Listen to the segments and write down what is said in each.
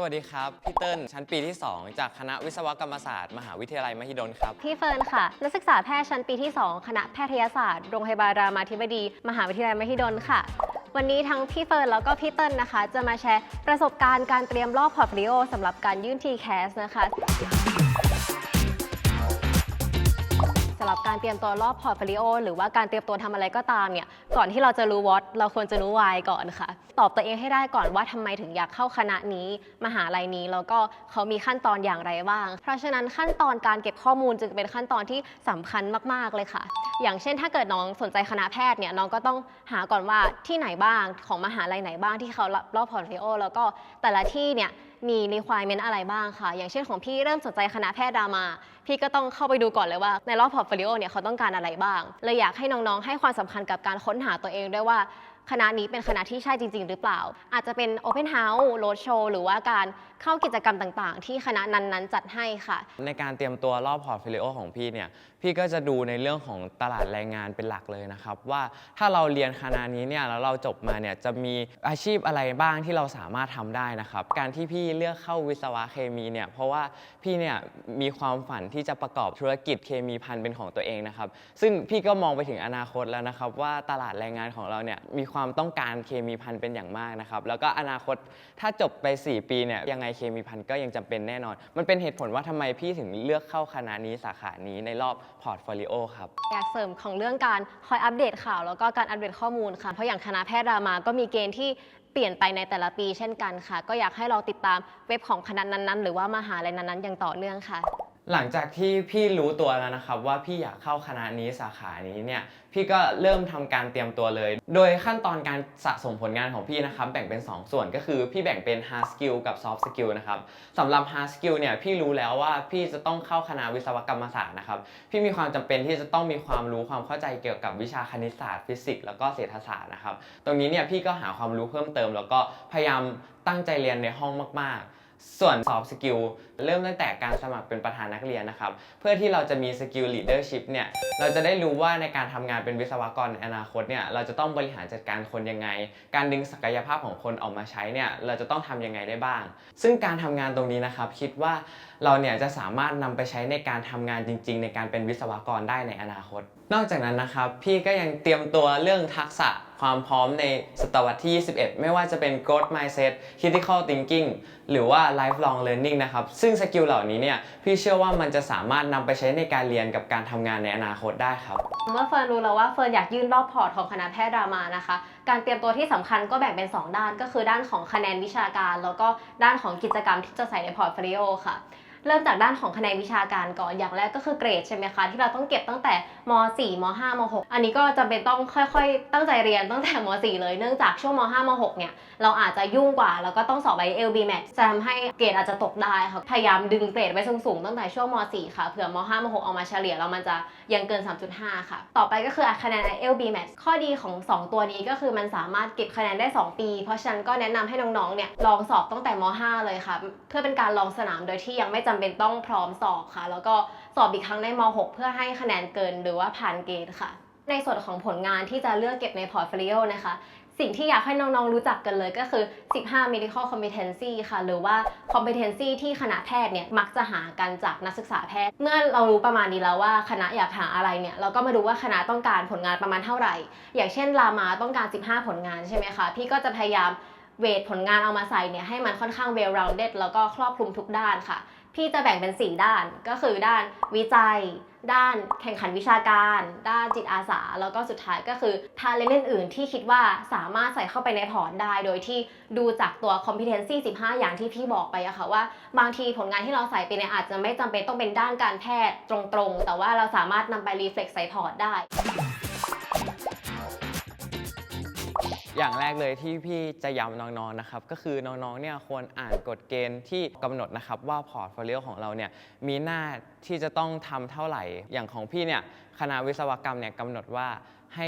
สวัสดีครับ พี่เติ้ลชั้นปีที่ 2 จากคณะวิศวกรรมศาสตร์ มหาวิทยาลัยมหิดลครับ พี่เฟิร์นค่ะ นักศึกษาแพทย์ชั้นปีที่ 2 คณะแพทยศาสตร์ โรงพยาบาลรามาธิบดี มหาวิทยาลัยมหิดลค่ะ วันนี้ทั้งพี่เฟิร์นแล้วก็พี่เติ้ลนะคะ จะมาแชร์ประสบการณ์การเตรียมรอบพอร์ตโฟลิโอสำหรับการยื่นทีแคสนะคะ หรับการเตรียมตัวรอบพอร์ตโฟลิโอหรือว่าการเตรียมตัวทำอะไรก็ตามเนี่ยก่อนที่เราจะรู้ what เราควรจะรู้ why ก่อนค่ะ ตอบตัวเองให้ได้ก่อนว่าทำไมถึงอยากเข้าคณะนี้ มหาลัยนี้แล้วก็เขามีขั้นตอนอย่างไรบ้าง เพราะฉะนั้นขั้นตอนการเก็บข้อมูลจึงเป็นขั้นตอนที่สำคัญมาก ๆ เลยค่ะ อย่างเช่น ถ้าเกิดน้องสนใจคณะแพทย์เนี่ยน้องก็ต้องหาก่อนว่าที่ไหนบ้างของมหาลัยไหนบ้างที่เขารับรอบพอร์ตโฟลิโอแล้วก็แต่ละที่เนี่ย มี requirement อะไรบ้างค่ะ อย่างเช่นของพี่เริ่มสนใจคณะแพทย์รามา พี่ก็ต้องเข้าไปดูก่อนเลยว่า ในรอบพอร์ตโฟลิโอเนี่ยเขาต้องการอะไรบ้างเลยอยากให้น้องๆ ให้ความสำคัญกับการค้นหาตัวเองด้วยว่าคณะนี้เป็นคณะที่ใช่จริง ๆ หรือเปล่า อาจจะเป็น Open House Road Show หรือว่าการเข้ากิจกรรมต่างๆ ที่คณะนั้นๆ จัดให้ค่ะ ในการเตรียมตัวรอบพอร์ตโฟลิโอของพี่เนี่ย พี่ก็จะดูในเรื่องของตลาดแรงงานเป็นหลักเลยนะครับ ว่าถ้าเราเรียนคณะนี้เนี่ยแล้วเราจบมาเนี่ยจะมีอาชีพอะไรบ้างที่เราสามารถทำได้นะครับ การที่พี่เลือกเข้าวิศวะเคมีเนี่ยเพราะว่าพี่เนี่ยมีความฝันที่จะประกอบธุรกิจเคมีพันเป็นของตัวเองนะครับ ซึ่งพี่ก็มองไปถึงอนาคตแล้วนะครับว่าตลาดแรงงานของเราเนี่ยมีความต้องการเคมีพันเป็นอย่างมากนะครับแล้วก็อนาคตถ้าจบไป 4 ปีเนี่ยยังไงเคมีพันก็ยังจำเป็นแน่นอน มันเป็นเหตุผลว่าทำไมพี่ถึงเลือกเข้าคณะนี้สาขานี้ในรอบพอร์ตโฟลิโอครับ อยากเสริมของเรื่องการคอยอัปเดตข่าวแล้วก็การอัปเดตข้อมูลค่ะ เพราะอย่างคณะแพทย์รามาก็มีเกณฑ์ที่เปลี่ยนไปในแต่ละปีเช่นกันค่ะ ก็อยากให้เราติดตามเว็บของคณะนั้นๆ หรือว่ามหาลัยนั้นๆอย่างต่อเนื่องค่ะ หลังจากที่พี่รู้ตัวแล้วนะครับว่าพี่อยากเข้าคณะนี้สาขานี้เนี่ยพี่ก็เริ่มทำการเตรียมตัวเลย โดยขั้นตอนการสะสมผลงานของพี่นะครับแบ่งเป็น 2 ส่วนก็คือพี่แบ่งเป็น hard skill กับ soft skill นะครับสำหรับ hard skill เนี่ยพี่รู้แล้วว่าพี่จะต้องเข้าคณะวิศวกรรมศาสตร์นะครับพี่มีความจำเป็นที่จะต้องมีความรู้ความเข้าใจเกี่ยวกับวิชาคณิตศาสตร์ฟิสิกส์แล้วก็เศรษฐศาสตร์นะครับตรงนี้เนี่ยพี่ก็หาความรู้เพิ่มเติม แล้วก็พยายามตั้งใจเรียนในห้องมากๆ ส่วน soft skill เริ่มตั้งแต่การสมัครเป็นประธานนักเรียนนะครับ เพื่อที่เราจะมีสกิล leadership เนี่ย เราจะได้รู้ว่าในการทำงานเป็นวิศวกรในอนาคตเนี่ย เราจะต้องบริหารจัดการคนยังไง การดึงศักยภาพของคนออกมาใช้เนี่ย เราจะต้องทำยังไงได้บ้าง ซึ่งการทำงานตรงนี้นะครับ คิดว่าเราเนี่ยจะสามารถนำไปใช้ในการทำงานจริง ๆ ในการเป็นวิศวกรได้ในอนาคต นอกจากนั้นนะครับพี่ก็ยังเตรียมตัวเรื่องทักษะความพร้อมในศตวรรษที่ 21 ไม่ว่าจะเป็น growth mindset critical thinking หรือว่า lifelong learning นะครับ ซึ่งสกิลเหล่านี้เนี่ย พี่เชื่อว่ามันจะสามารถนำไปใช้ในการเรียนกับการทำงานในอนาคตได้ครับ เมื่อเฟิร์นรู้แล้วว่าเฟิร์นอยากยื่นรอบพอร์ตของคณะแพทย์รามานะคะ การเตรียมตัวที่สำคัญก็แบ่งเป็น 2 ด้าน ก็คือด้านของคะแนนวิชาการ แล้วก็ด้านของกิจกรรมที่จะใส่ในพอร์ตโฟลิโอค่ะ เริ่มจากด้านของคะแนนวิชาการก่อนอย่างแรกก็คือเกรดใช่ไหมคะที่เราต้องเก็บตั้งแต่ม .4 ม .5 ม .6 อันนี้ก็จำเป็นต้องค่อยๆ ตั้งใจเรียนตั้งแต่ม .4 เลยเนื่องจากช่วงม .5 ม .6 เนี่ยเราอาจจะยุ่งกว่าแล้วก็ต้องสอบไป LB Max จะทำให้เกรดอาจจะตกได้ค่ะพยายามดึงเกรดไว้สูงๆตั้งแต่ช่วงม .4 ค่ะเผื่อม .5 ม .6 เอามาเฉลี่ยแล้วมันจะยังเกิน 3.5 ค่ะ ต่อไปก็คือคะแนน LB Max ข้อดีของ 2 ตัวนี้ก็คือมันสามารถเก็บคะแนนได้ 2 ปี เพราะฉะนั้นก็แนะนำให้น้องๆเนี่ยลองสอบตั้งแต่ม .5 เลยค่ะ เพื่อเป็นการลองสนามโดยที่ยังไม่จำเป็นต้องพร้อมสอบค่ะ แล้วก็สอบอีกครั้งในม .6 เพื่อให้คะแนนเกินหรือว่าผ่านเกณฑ์ค่ะ ในส่วนของผลงานที่จะเลือกเก็บในพอร์ตโฟลิโอนะคะ สิ่งที่อยากให้น้องๆรู้จักกันเลยก็คือ 15 medical competency ค่ะ หรือว่า competency ที่คณะแพทย์เนี่ยมักจะหากันจากนักศึกษาแพทย์ เมื่อเรารู้ประมาณนี้แล้วว่าคณะอยากหาอะไรเนี่ยเราก็มาดูว่าคณะต้องการผลงานประมาณเท่าไหร่ อย่างเช่นรามาต้องการ 15 ผลงานใช่ไหมคะพี่ก็จะพยายามเวทผลงานเอามาใส่เนี่ยให้มันค่อนข้าง well rounded แล้วก็ครอบคลุมทุกด้านค่ะ พี่จะแบ่งเป็น 4 ด้านก็คือด้านวิจัย ด้านแข่งขันวิชาการ ด้านจิตอาสา แล้วก็สุดท้ายก็คือทาเลนต์อื่นๆที่คิดว่าสามารถใส่เข้าไปในพอร์ตได้ โดยที่ดูจากตัว competency 15 อย่างที่พี่บอกไปอะค่ะว่า บางทีผลงานที่เราใส่ไปเนี่ยอาจจะไม่จำเป็นต้องเป็นด้านการแพทย์ตรงๆ แต่ว่าเราสามารถนำไป reflect ใส่พอร์ตได้ อย่างแรกเลยที่พี่จะย้ำน้องๆนะครับก็คือน้องๆเนี่ยควรอ่านกฎเกณฑ์ที่กำหนดนะครับว่าพอร์ตโฟลิโอของเราเนี่ยมีหน้าที่จะต้องทำเท่าไหร่ อย่างของพี่เนี่ยคณะวิศวกรรมเนี่ยกำหนดว่าให้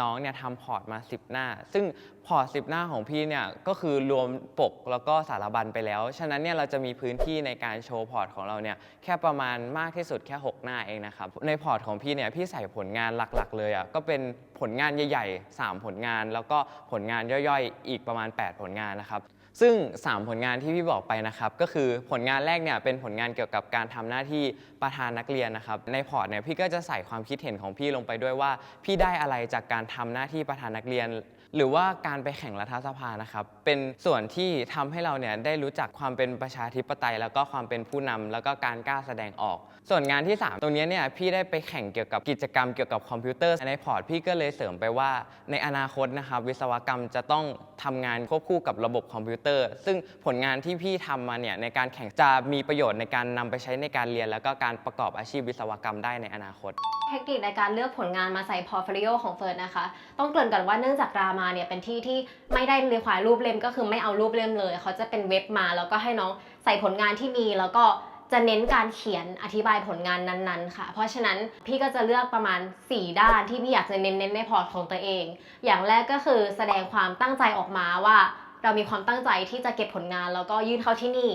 น้องเนี่ยทำพอร์ตมา 10 หน้า ซึ่งพอร์ต 10 หน้าของพี่เนี่ยก็คือรวมปกแล้วก็สารบัญไปแล้ว ฉะนั้นเนี่ยเราจะมีพื้นที่ในการโชว์พอร์ตของเราเนี่ยแค่ประมาณมากที่สุดแค่ 6 หน้าเองนะครับ ในพอร์ตของพี่เนี่ยพี่ใส่ผลงานหลักๆ เลยอะก็เป็นผลงานใหญ่ๆ 3 ผลงาน แล้วก็ผลงานย่อยๆ อีกประมาณ 8 ผลงานนะครับซึ่ง 3 ผลงานที่พี่บอกไปนะครับก็คือผลงานแรกเนี่ยเป็นผลงานเกี่ยวกับการทำหน้าที่ประธานนักเรียนนะครับในพอร์ตเนี่ยพี่ก็จะใส่ความคิดเห็นของพี่ลงไปด้วยว่า พี่ได้อะไรจากการทำหน้าที่ประธานนักเรียน หรือว่าการไปแข่งรัฐสภานะครับเป็นส่วนที่ทำให้เราเนี่ยได้รู้จักความเป็นประชาธิปไตย แล้วก็ความเป็นผู้นำแล้วก็การกล้าแสดงออก ส่วนงานที่ 3 ตรงนี้เนี่ยพี่ได้ไปแข่งเกี่ยวกับกิจกรรมเกี่ยวกับคอมพิวเตอร์ในพอร์ตพี่ก็เลยเสริมไปว่าในอนาคตนะครับวิศวกรรมจะต้องทำงานควบคู่กับระบบคอมพิวเตอร์ ซึ่งผลงานที่พี่ทำมาเนี่ยในการแข่งจะมีประโยชน์ในการนำไปใช้ในการเรียน แล้วก็การประกอบอาชีพวิศวกรรมได้ในอนาคต เทคนิคในการเลือกผลงานมาใส่พอร์ตโฟลิโอของเฟิร์นนะคะ ต้องเกริ่นก่อนว่าเนื่องจากรามาเนี่ยเป็นที่ที่ไม่ได้เรียกวายรูปเล่มก็คือไม่เอารูปเล่มเลย เขาจะเป็นเว็บมาแล้วก็ให้น้องใส่ผลงานที่มีแล้วก็ จะเน้นการเขียนอธิบายผลงานนั้นๆ ค่ะ เพราะฉะนั้นพี่ก็จะเลือกประมาณ 4 ด้านที่พี่อยากจะเน้นๆในพอร์ตของตัวเอง อย่างแรกก็คือแสดงความตั้งใจออกมาว่า เรามีความตั้งใจที่จะเก็บผลงานแล้วก็ยื่นเข้าที่นี่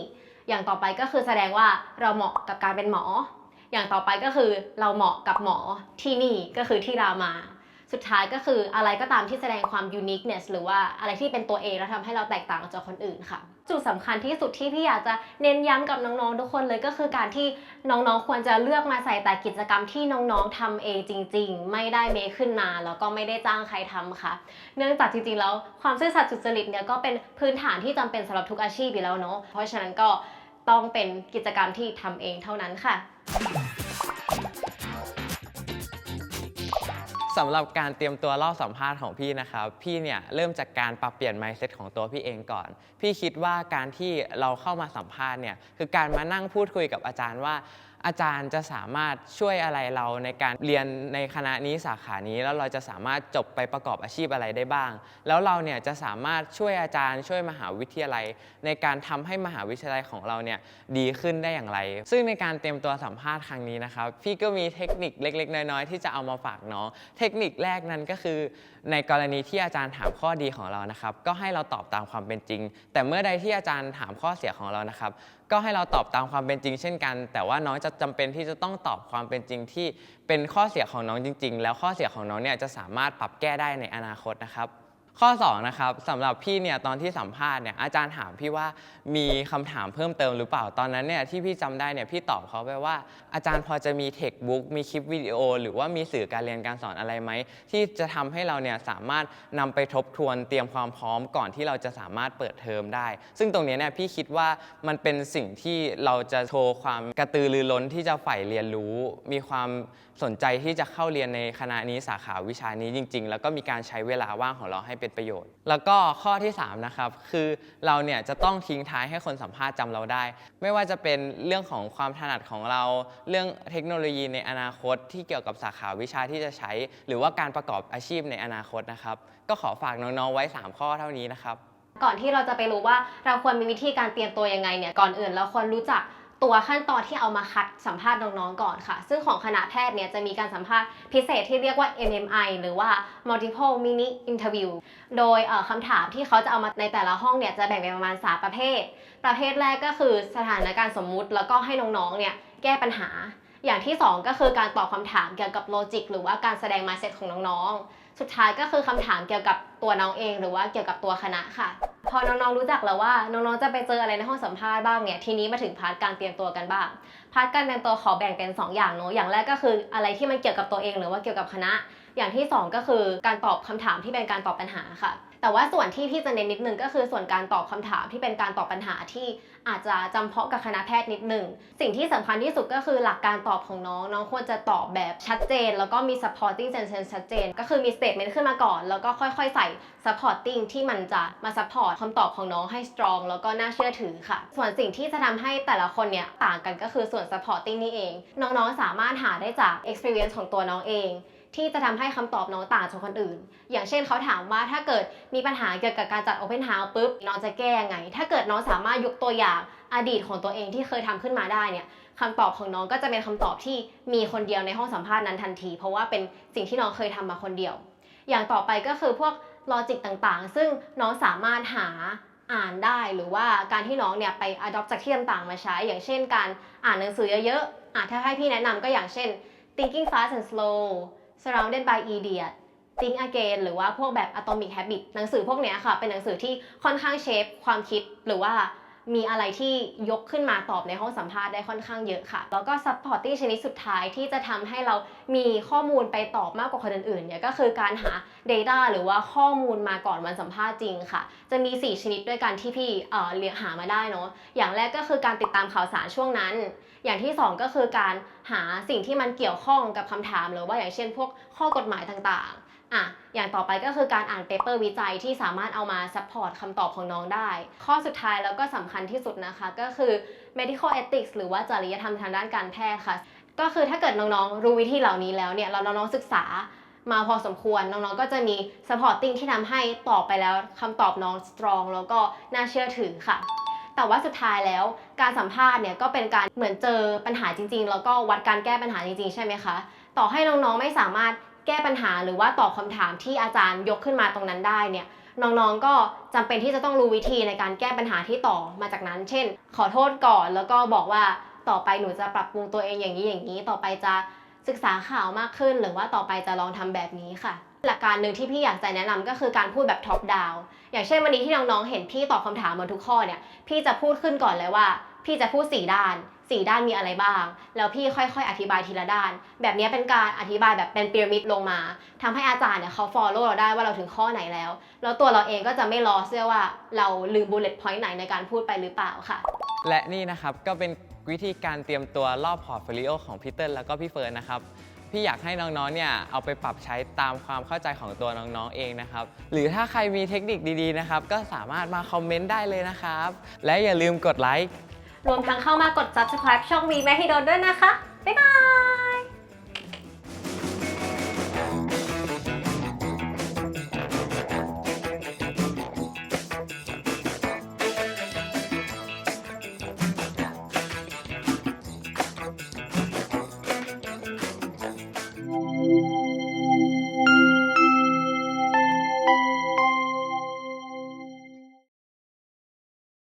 อย่างต่อไปก็คือแสดงว่าเราเหมาะกับการเป็นหมอ อย่างต่อไปก็คือเราเหมาะกับหมอที่นี่ก็คือที่รามา สุดท้ายก็คืออะไรก็ตามที่แสดงความ uniqueness หรือว่าอะไรที่เป็นตัวเองแล้วทำให้เราแตกต่างจากคนอื่นค่ะ จุดสำคัญที่สุดที่พี่อยากจะเน้นย้ำกับน้องๆทุกคนเลยก็คือการที่น้องๆควรจะเลือกมาใส่แต่กิจกรรมที่น้องๆทำเองจริง ๆ ไม่ได้เมคขึ้นมาแล้วก็ไม่ได้จ้างใครทำค่ะ เนื่องจากจริงๆแล้วความซื่อสัตย์สุจริตเนี่ยก็เป็นพื้นฐานที่จำเป็นสำหรับทุกอาชีพอยู่แล้วเนาะเพราะฉะนั้นก็ต้องเป็นกิจกรรมที่ทำเองเท่านั้นค่ะ สำหรับการเตรียมตัวรอบสัมภาษณ์ของพี่นะครับ พี่เนี่ยเริ่มจากการปรับเปลี่ยน mindset ของตัวพี่เองก่อน พี่คิดว่าการที่เราเข้ามาสัมภาษณ์เนี่ยคือการมานั่งพูดคุยกับอาจารย์ว่า อาจารย์จะสามารถช่วยอะไรเราในการเรียนในคณะนี้สาขานี้ แล้วเราจะสามารถจบไปประกอบอาชีพอะไรได้บ้าง แล้วเราเนี่ยจะสามารถช่วยอาจารย์ช่วยมหาวิทยาลัย ในการทำให้มหาวิทยาลัยของเราเนี่ยดีขึ้นได้อย่างไร ซึ่งในการเตรียมตัวสัมภาษณ์ครั้งนี้นะครับพี่ก็มีเทคนิคเล็ก ๆ น้อยๆที่จะเอามาฝากน้องเทคนิคแรกนั้นก็คือ ในกรณีที่อาจารย์ถามข้อดีของเรานะครับ ก็ให้เราตอบตามความเป็นจริง แต่เมื่อใดที่อาจารย์ถามข้อเสียของเรานะครับก็ให้เราตอบตามความเป็นจริงเช่นกัน แต่ว่าน้องจะจำเป็นที่จะต้องตอบความเป็นจริงที่เป็นข้อเสียของน้องจริง ๆ แล้วข้อเสียของน้องเนี่ยจะสามารถปรับแก้ได้ในอนาคตนะครับ ข้อ2นะครับสำหรับพี่เนี่ยตอนที่สัมภาษณ์เนี่ยอาจารย์ถามพี่ว่ามีคำถามเพิ่มเติมหรือเปล่าตอนนั้นเนี่ยที่พี่จำได้เนี่ยพี่ตอบเขาไปว่า อาจารย์พอจะมีเทคบุ๊กมีคลิปวิดีโอ หรือว่ามีสื่อการเรียนการสอนอะไรไหมที่จะทำให้เราเนี่ยสามารถนำไปทบทวนเตรียมความพร้อมก่อนที่เราจะสามารถเปิดเทอมได้ ซึ่งตรงนี้เนี่ยพี่คิดว่ามันเป็นสิ่งที่เราจะโชว์ความกระตือรือร้นที่จะใฝ่เรียนรู้ มีความสนใจที่จะเข้าเรียนในคณะนี้สาขาวิชานี้จริง ๆ แล้วก็มีการใช้เวลาว่างของเราให้เป็นประโยชน์ แล้วก็ข้อที่ 3 นะครับ คือเราเนี่ยจะต้องทิ้งท้ายให้คนสัมภาษณ์จำเราได้ ไม่ว่าจะเป็นเรื่องของความถนัดของเรา เรื่องเทคโนโลยีในอนาคตที่เกี่ยวกับสาขาวิชาที่จะใช้ หรือว่าการประกอบอาชีพในอนาคตนะครับ ก็ขอฝากน้องๆไว้ 3 ข้อเท่านี้นะครับ ก่อนที่เราจะไปรู้ว่าเราควรมีวิธีการเตรียมตัวยังไงเนี่ย ก่อนอื่นเราควรรู้จัก ตัวขั้นตอนที่เอามาคัดสัมภาษณ์น้องๆก่อนค่ะ ซึ่งของคณะแพทย์เนี่ยจะมีการสัมภาษณ์พิเศษที่เรียกว่า MMI หรือว่า multiple mini interview โดยคำถามที่เขาจะเอามาในแต่ละห้องเนี่ยจะแบ่งเป็นประมาณ 3 ประเภท ประเภทแรกก็คือสถานการณ์สมมุติ แล้วก็ให้น้องๆเนี่ยแก้ปัญหา อย่างที่ 2 ก็คือการตอบคำถามเกี่ยวกับโลจิกหรือว่าการแสดง mindset ของน้องๆ สุดท้ายก็คือคำถามเกี่ยวกับตัวน้องเอง หรือว่าเกี่ยวกับตัวคณะค่ะ พอน้องๆรู้จักแล้วว่าน้องๆจะไปเจออะไรในห้องสัมภาษณ์บ้างเนี่ยทีนี้มาถึงพาร์ทการเตรียมตัวกันบ้างพาร์ทการเตรียมตัวขอแบ่งเป็น 2 อย่างเนาะอย่างแรกก็คืออะไรที่มันเกี่ยวกับตัวเอง หรือว่าเกี่ยวกับคณะ อย่างที่ 2 ก็คือการตอบคำถามที่เป็นการตอบปัญหาค่ะ แต่ว่าส่วนที่พี่จะเน้นนิดนึงก็คือส่วนการตอบคำถามที่เป็นการตอบปัญหาที่อาจจะจำเพาะกับคณะแพทย์นิดนึงสิ่งที่สำคัญที่สุดก็คือหลักการตอบของน้อง น้องควรจะตอบแบบชัดเจน แล้วก็มี supporting sentence ชัดเจน ก็คือมี statement ขึ้นมาก่อน แล้วก็ค่อยๆ ใส่ supporting ที่มันจะมา support คำตอบของน้องให้ strong แล้วก็น่าเชื่อถือค่ะ ส่วนสิ่งที่จะทำให้แต่ละคนเนี่ยต่างกันก็คือส่วน supporting นี่เอง น้องๆ สามารถหาได้จาก experience ของตัวน้องเอง ที่จะทำให้คำตอบน้องต่างจากคนอื่น อย่างเช่นเขาถามว่าถ้าเกิดมีปัญหาเกี่ยวกับการจัด Open House ปุ๊บน้องจะแก้ยังไง ถ้าเกิดน้องสามารถยกตัวอย่างอดีตของตัวเองที่เคยทำขึ้นมาได้เนี่ยคำตอบของน้องก็จะเป็นคำตอบที่มีคนเดียวในห้องสัมภาษณ์นั้นทันที เพราะว่าเป็นสิ่งที่น้องเคยทำมาคนเดียว อย่างต่อไปก็คือพวกลอจิกต่างๆ ซึ่งน้องสามารถหาอ่านได้หรือว่าการที่น้องเนี่ยไป adopt จากที่ต่างๆมาใช้ อย่างเช่นการอ่านหนังสือเยอะๆอะถ้าให้พี่แนะนำก็อย่างเช่น thinking fast and slow surrounded by idiot Think Again หรือว่าพวกแบบ Atomic Habit หนังสือพวกเนี้ยค่ะ เป็นหนังสือที่ค่อนข้างเชฟความคิดหรือว่ามีอะไรที่ยกขึ้นมาตอบในห้องสัมภาษณ์ได้ค่อนข้างเยอะค่ะ แล้วก็ Supporting ชนิดสุดท้ายที่จะทำให้เรามีข้อมูลไปตอบมากกว่าคนอื่นๆเนี่ยก็คือการหา Data หรือว่าข้อมูลมาก่อนวันสัมภาษณ์จริงค่ะ จะมี 4 ชนิดด้วยกันที่พี่เอ่อเรียงหามาได้เนาะอย่างแรกก็คือการติดตามข่าวสารช่วงนั้น อย่างที่ 2 ก็คือการหาสิ่งที่มันเกี่ยวข้องกับคำถาม หรือว่าอย่างเช่น พวกข้อกฎหมายต่างๆอะอย่างต่อไปก็คือการอ่านเปเปอร์วิจัยที่สามารถเอามาซัพพอร์ตคำตอบของน้องได้ ข้อสุดท้ายแล้วก็สำคัญที่สุดนะคะ ก็คือ medical ethics หรือว่าจริยธรรมทางด้านการแพทย์ค่ะ ก็คือถ้าเกิดน้องๆ รู้วิธีเหล่านี้แล้วเนี่ยเราน้องๆศึกษามาพอสมควรน้องๆ ก็จะมี supporting ที่ทำให้ตอบไปแล้วคำตอบน้อง strong แล้วก็น่าเชื่อถือค่ะ แต่ว่าสุดท้ายแล้วการสัมภาษณ์เนี่ยก็เป็นการเหมือนเจอปัญหาจริง ๆ แล้วก็วัดการแก้ปัญหาจริง ๆ ใช่ไหมคะ ต่อให้น้องๆไม่สามารถแก้ปัญหาหรือว่าตอบคำถามที่อาจารย์ยกขึ้นมาตรงนั้นได้เนี่ยน้องๆ ก็จำเป็นที่จะต้องรู้วิธีในการแก้ปัญหาที่ต่อมาจากนั้น เช่น ขอโทษก่อนแล้วก็บอกว่าต่อไปหนูจะปรับปรุงตัวเองอย่างนี้อย่างนี้ ต่อไปจะศึกษาข่าวมากขึ้น หรือว่าต่อไปจะลองทำแบบนี้ค่ะ หลักการหนึ่งที่พี่อยากจะแนะนำก็คือการพูดแบบท็อปดาวอย่างเช่นวันนี้ที่น้องๆเห็นพี่ตอบคำถามมาทุกข้อเนี่ยพี่จะพูดขึ้นก่อนเลยว่า พี่จะพูด4ด้าน4ด้านมีอะไรบ้าง แล้วพี่ค่อยๆ อธิบายทีละด้าน แบบนี้เป็นการอธิบายแบบเป็นพีระมิดลงมาทำให้อาจารย์เนี่ยเขา follow เราได้ว่าเราถึงข้อไหนแล้ว แล้วตัวเราเองก็จะไม่รอเสื้อว่าเราลืม bullet point ไหนในการพูดไปหรือเปล่าค่ะ และนี่นะครับก็เป็นวิธีการเตรียมตัวรอบพอร์ตโฟลิโอของพีเติ้ลแล้วก็พี่เฟิร์นนะครับ พี่อยากให้น้องๆ เนี่ยเอาไปปรับใช้ตามความเข้าใจของตัวน้องๆ เองนะครับ หรือถ้าใครมีเทคนิคดีๆ นะครับ ก็สามารถมาคอมเมนต์ได้เลยนะครับ และอย่าลืมกดไลค์ รวมทั้งเข้ามากด subscribe ช่องวีแม่ฮิโดนด้วยนะคะ บ๊ายบาย